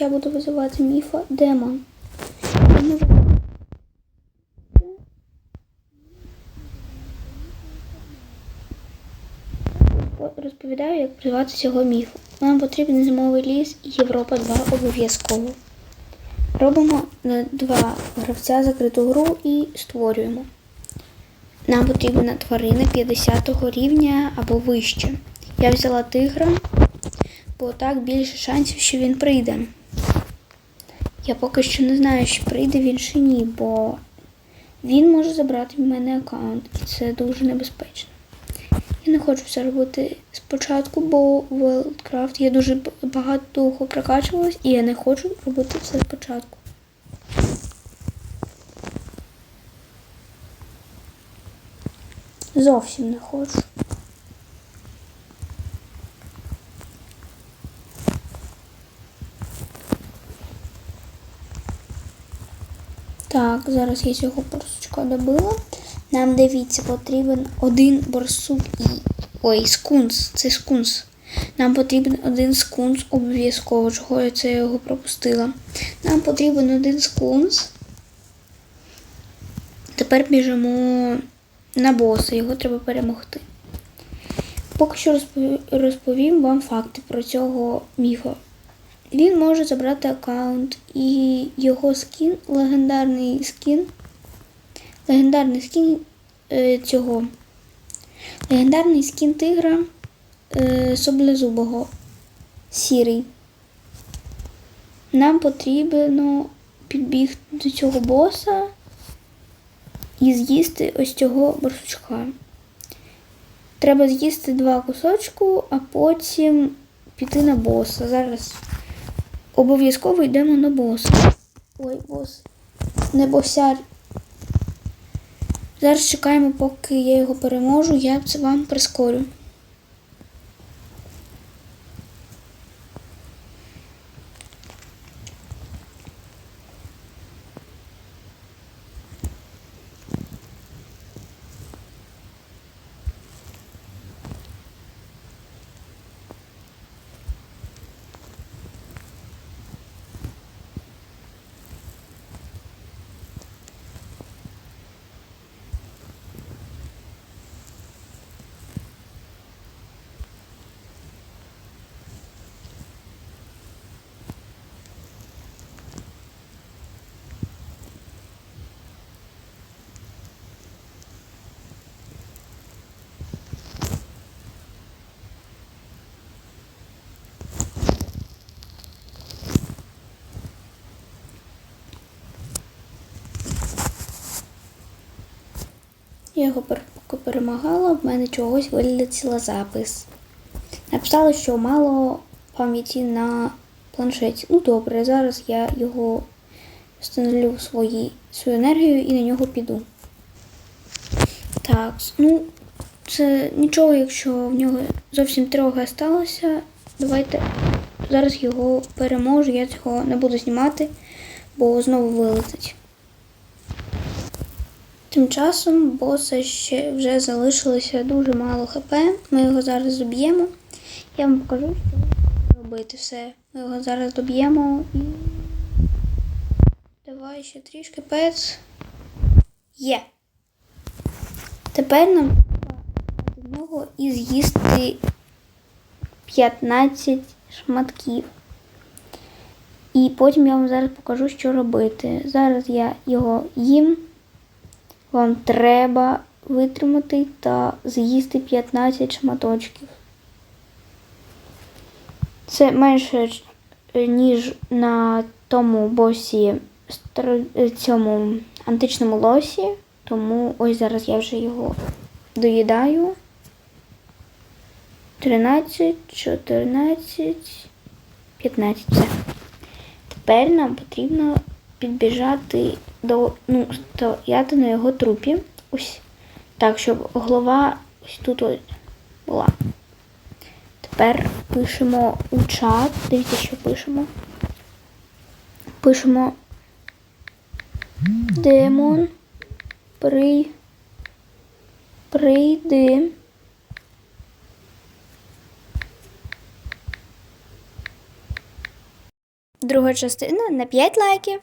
я буду визивати міфа демон. Розповідаю, як призивати цього міфу. Нам потрібен зимовий ліс і Європа 2 обов'язково. Робимо на два гравця закриту гру і створюємо. Нам потрібна тварина 50 рівня або вище. Я взяла тигра, бо так більше шансів, що він прийде. Я поки що не знаю, чи прийде він чи ні, бо він може забрати в мене аккаунт, і це дуже небезпечно. Я не хочу це робити спочатку, бо в Worldcraft я дуже багато довго прокачувалась, і я не хочу робити це спочатку. Зовсім не хочу. Так, зараз я цього борсучка добила. Нам дивіться, потрібен один борсук і. Ой, скунс, це скунс. Нам потрібен один скунс обов'язково, чого я це його пропустила. Нам потрібен один скунс. Тепер біжимо на боса, його треба перемогти. Поки що розповім вам факти про цього міфа. Він може забрати аккаунт і його скін, легендарний скін. Легендарний скін е, цього. Легендарний скін тигра е, Соблезубого. Сірий. Нам потрібно підбігти до цього боса і з'їсти ось цього борсучка. Треба з'їсти два кусочку, а потім піти на боса. Зараз обов'язково йдемо на боса. Ой, бос. Не босяр. Зараз чекаємо, поки я його переможу, я це вам прискорю. Я його перемагала, в мене чогось вилетіла запис. Написала, що мало пам'яті на планшеті. Ну добре, зараз я його встановлю свої, свою енергію і на нього піду. Так, ну, це нічого, якщо в нього зовсім трохи сталося. Давайте зараз його переможу, я цього не буду знімати, бо знову вилетить. Тим часом боса ще вже залишилося дуже мало хп. Ми його зараз доб'ємо. Я вам покажу, що робити все. Ми його зараз доб'ємо і. Давай ще трішки пец. Є. Тепер нам треба нього і з'їсти 15 шматків. І потім я вам зараз покажу, що робити. Зараз я його їм. Вам треба витримати та з'їсти 15 шматочків. Це менше, е, ніж на тому босі е, цьому античному лосі. Тому ось зараз я вже його доїдаю. 13, 14, 15. Тепер нам потрібно підбіжати до, ну, стояти на його трупі. Ось так, щоб голова ось тут ось була. Тепер пишемо у чат. Дивіться, що пишемо. Пишемо демон. При. Прийди. Друга частина на 5 лайків.